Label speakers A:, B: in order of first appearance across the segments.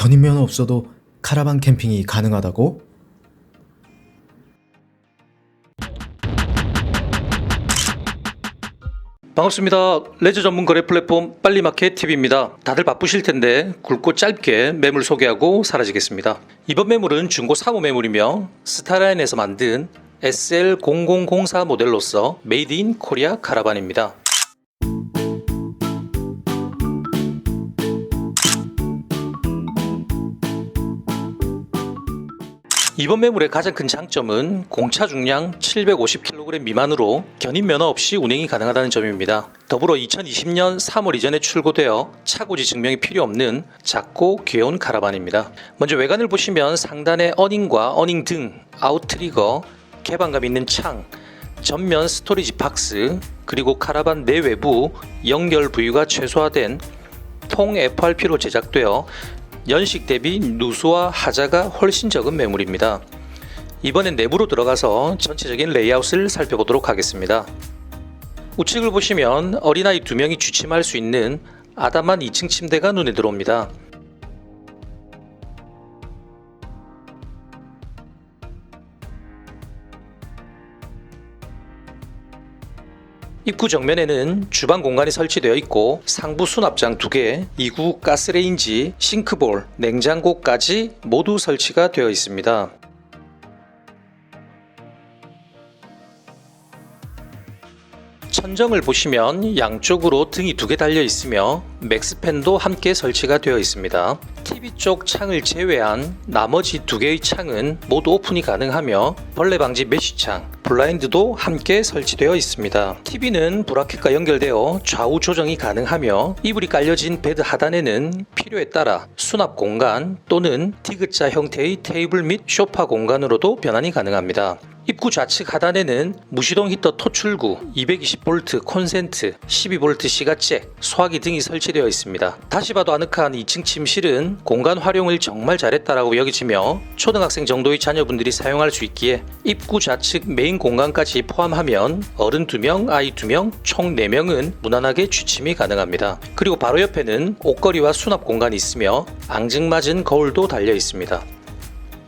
A: 견인면허 없어도 카라반 캠핑이 가능하다고?
B: 반갑습니다. 레저 전문 거래 플랫폼 빨리마켓 TV입니다. 다들 바쁘실 텐데 굵고 짧게 매물 소개하고 사라지겠습니다. 이번 매물은 중고 사무 매물이며 스타라인에서 만든 SL0004 모델로서 메이드 인 코리아 카라반입니다. 이번 매물의 가장 큰 장점은 공차 중량 750kg 미만으로 견인 면허 없이 운행이 가능하다는 점입니다. 더불어 2020년 3월 이전에 출고되어 차고지 증명이 필요 없는 작고 귀여운 카라반입니다. 먼저 외관을 보시면 상단의 어닝과 어닝 등 아웃트리거, 개방감 있는 창, 전면 스토리지 박스, 그리고 카라반 내외부 연결 부위가 최소화된 통 FRP로 제작되어 연식 대비 누수와 하자가 훨씬 적은 매물입니다. 이번엔 내부로 들어가서 전체적인 레이아웃을 살펴보도록 하겠습니다. 우측을 보시면 어린아이 두 명이 취침할 수 있는 아담한 2층 침대가 눈에 들어옵니다. 입구 정면에는 주방 공간이 설치되어 있고 상부 수납장 2개, 2구 가스레인지, 싱크볼, 냉장고까지 모두 설치가 되어 있습니다. 천정을 보시면 양쪽으로 등이 두 개 달려 있으며 맥스팬도 함께 설치가 되어 있습니다. TV 쪽 창을 제외한 나머지 두 개의 창은 모두 오픈이 가능하며 벌레 방지 메쉬 창, 블라인드도 함께 설치되어 있습니다. TV는 브라켓과 연결되어 좌우 조정이 가능하며 이불이 깔려진 베드 하단에는 필요에 따라 수납 공간 또는 디귿자 형태의 테이블 및 소파 공간으로도 변환이 가능합니다. 입구 좌측 하단에는 무시동 히터 토출구, 220V 콘센트, 12V 시가잭, 소화기 등이 설치되어 있습니다. 다시 봐도 아늑한 2층 침실은 공간 활용을 정말 잘했다라고 여겨지며 초등학생 정도의 자녀분들이 사용할 수 있기에 입구 좌측 메인 공간까지 포함하면 어른 2명, 아이 2명, 총 4명은 무난하게 취침이 가능합니다. 그리고 바로 옆에는 옷걸이와 수납 공간이 있으며 앙증맞은 거울도 달려 있습니다.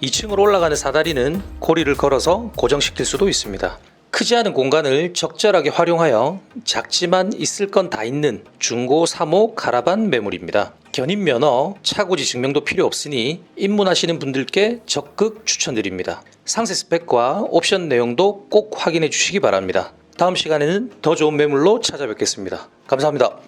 B: 2층으로 올라가는 사다리는 고리를 걸어서 고정시킬 수도 있습니다. 크지 않은 공간을 적절하게 활용하여 작지만 있을 건 다 있는 중고 3호 카라반 매물입니다. 견인 면허, 차고지 증명도 필요 없으니 입문하시는 분들께 적극 추천드립니다. 상세 스펙과 옵션 내용도 꼭 확인해 주시기 바랍니다. 다음 시간에는 더 좋은 매물로 찾아뵙겠습니다. 감사합니다.